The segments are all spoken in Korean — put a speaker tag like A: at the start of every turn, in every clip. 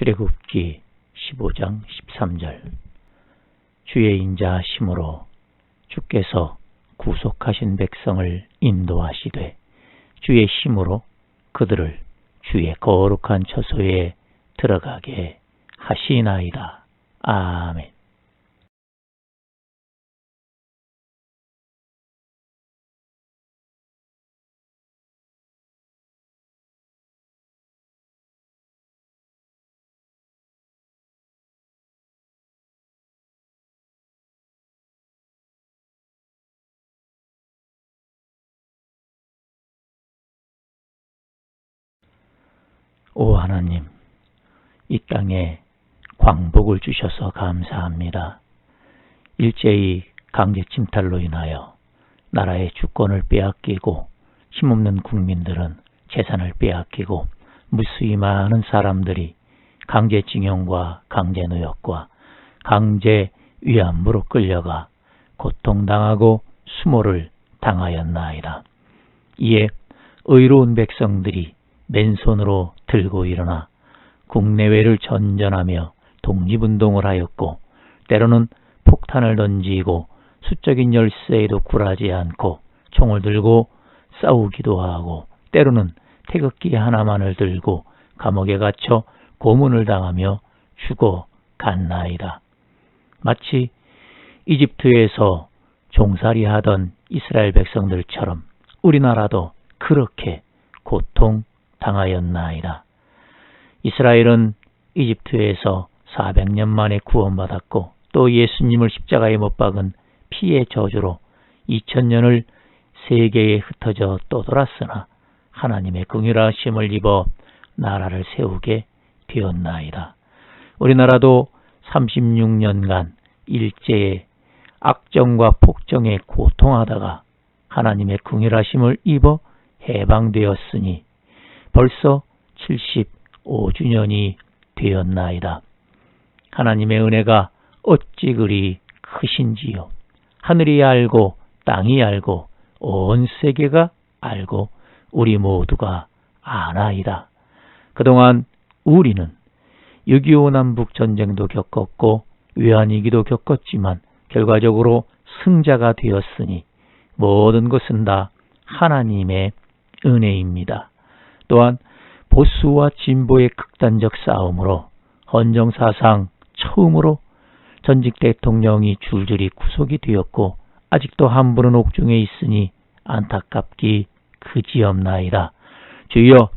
A: 출애굽기 15장 13절 주의 인자심으로 주께서 구속하신 백성을 인도하시되 주의 힘으로 그들을 주의 거룩한 처소에 들어가게 하시나이다. 아멘. 오 하나님, 이 땅에 광복을 주셔서 감사합니다. 일제히 강제 침탈로 인하여 나라의 주권을 빼앗기고 힘없는 국민들은 재산을 빼앗기고 무수히 많은 사람들이 강제징용과 강제노역과 강제 위안부로 끌려가 고통당하고 수모를 당하였나이다. 이에 의로운 백성들이 맨손으로 들고 일어나 국내외를 전전하며 독립운동을 하였고 때로는 폭탄을 던지고 수적인 열세에도 굴하지 않고 총을 들고 싸우기도 하고 때로는 태극기 하나만을 들고 감옥에 갇혀 고문을 당하며 죽어 갔나이다. 마치 이집트에서 종살이 하던 이스라엘 백성들처럼 우리나라도 그렇게 고통 당하였나이다. 이스라엘은 이집트에서 400년 만에 구원받았고 또 예수님을 십자가에 못 박은 피의 저주로 2000년을 세계에 흩어져 떠돌았으나 하나님의 긍휼하심을 입어 나라를 세우게 되었나이다. 우리나라도 36년간 일제의 악정과 폭정에 고통하다가 하나님의 긍휼하심을 입어 해방되었으니 벌써 75주년이 되었나이다. 하나님의 은혜가 어찌 그리 크신지요. 하늘이 알고 땅이 알고 온 세계가 알고 우리 모두가 아나이다. 그동안 우리는 6.25 남북 전쟁도 겪었고 외환위기도 겪었지만 결과적으로 승자가 되었으니 모든 것은 다 하나님의 은혜입니다. 또한 보수와 진보의 극단적 싸움으로 헌정사상 처음으로 전직 대통령이 줄줄이 구속이 되었고 아직도 한 분은 옥중에 있으니 안타깝기 그지없나이다. 주여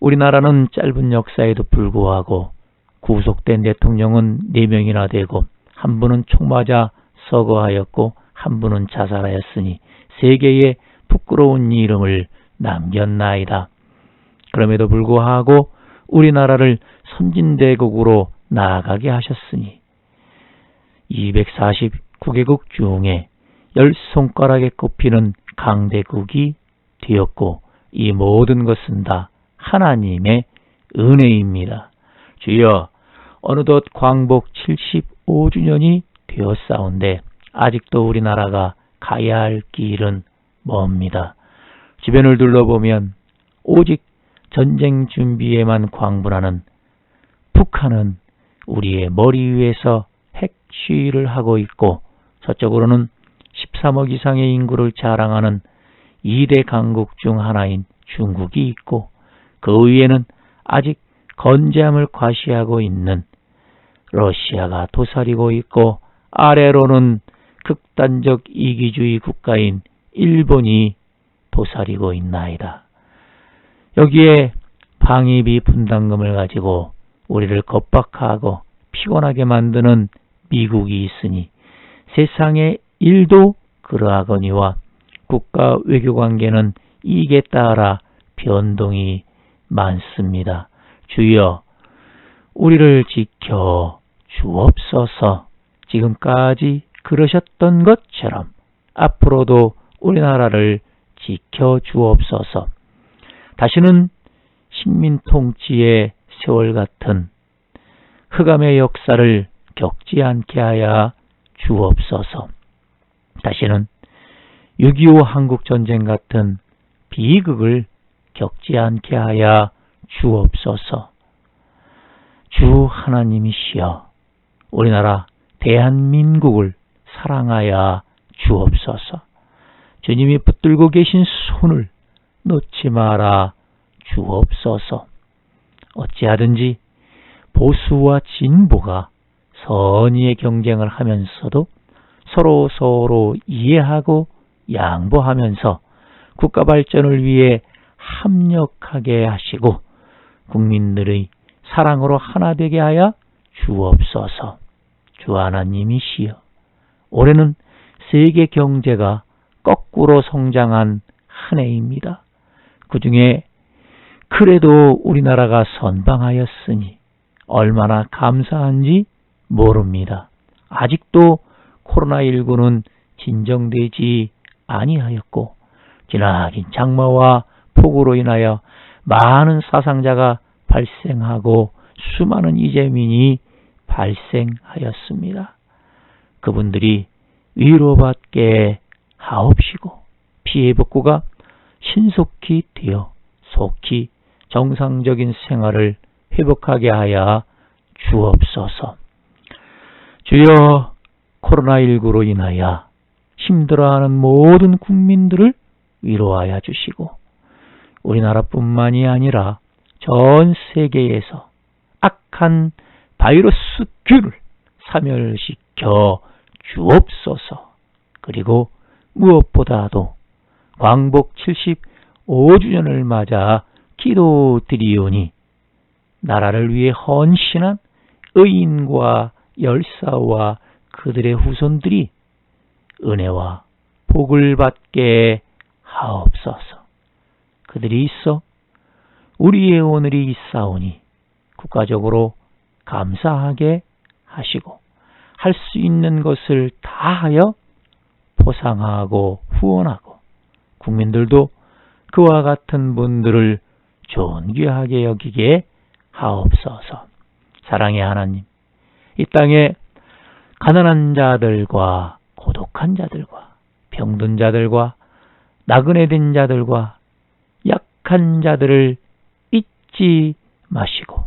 A: 우리나라는 짧은 역사에도 불구하고 구속된 대통령은 4명이나 되고 한 분은 총 맞아 서거하였고 한 분은 자살하였으니 세계에 부끄러운 이름을 남겼나이다. 그럼에도 불구하고 우리나라를 선진대국으로 나아가게 하셨으니 249개국 중에 열 손가락에 꼽히는 강대국이 되었고 이 모든 것은 다 하나님의 은혜입니다. 주여 어느덧 광복 75주년이 되었사온데 아직도 우리나라가 가야 할 길은 멉니다. 주변을 둘러보면 오직 전쟁 준비에만 광분하는 북한은 우리의 머리 위에서 핵시위를 하고 있고 서쪽으로는 13억 이상의 인구를 자랑하는 2대 강국 중 하나인 중국이 있고 그 위에는 아직 건재함을 과시하고 있는 러시아가 도사리고 있고 아래로는 극단적 이기주의 국가인 일본이 도사리고 있나이다. 여기에 방위비 분담금을 가지고 우리를 겁박하고 피곤하게 만드는 미국이 있으니 세상의 일도 그러하거니와 국가 외교 관계는 이익에 따라 변동이 많습니다. 주여, 우리를 지켜 주옵소서 지금까지 그러셨던 것처럼 앞으로도 우리나라를 지켜 주옵소서 다시는 식민 통치의 세월 같은 흑암의 역사를 겪지 않게 하여 주옵소서. 다시는 6.25 한국전쟁 같은 비극을 겪지 않게 하여 주옵소서. 주 하나님이시여 우리나라 대한민국을 사랑하여 주옵소서. 주님이 붙들고 계신 손을 놓지 마라 주옵소서. 어찌하든지 보수와 진보가 선의의 경쟁을 하면서도 서로 서로 이해하고 양보하면서 국가 발전을 위해 합력하게 하시고 국민들의 사랑으로 하나 되게 하여 주옵소서. 주 하나님이시여. 올해는 세계 경제가 거꾸로 성장한 한 해입니다. 그 중에 그래도 우리나라가 선방하였으니 얼마나 감사한지 모릅니다. 아직도 코로나19는 진정되지 아니하였고 지나긴 장마와 폭우로 인하여 많은 사상자가 발생하고 수많은 이재민이 발생하였습니다. 그분들이 위로받게 하옵시고 피해 복구가 신속히 되어 속히 정상적인 생활을 회복하게 하여 주옵소서. 주여 코로나19로 인하여 힘들어하는 모든 국민들을 위로하여 주시고 우리나라뿐만이 아니라 전 세계에서 악한 바이러스 균을 사멸시켜 주옵소서. 그리고 무엇보다도 광복 75주년을 맞아 기도드리오니 나라를 위해 헌신한 의인과 열사와 그들의 후손들이 은혜와 복을 받게 하옵소서. 그들이 있어 우리의 오늘이 있사오니 국가적으로 감사하게 하시고 할 수 있는 것을 다하여 보상하고 후원하고 국민들도 그와 같은 분들을 존귀하게 여기게 하옵소서. 사랑의 하나님, 이 땅에 가난한 자들과 고독한 자들과 병든 자들과 나그네 된 자들과 약한 자들을 잊지 마시고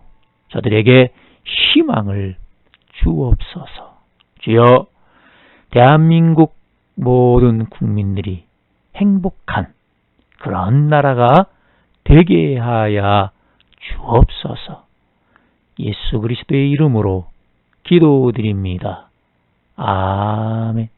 A: 저들에게 희망을 주옵소서. 주여 대한민국 모든 국민들이 행복한 그런 나라가 되게 하여 주옵소서. 예수 그리스도의 이름으로 기도드립니다. 아멘.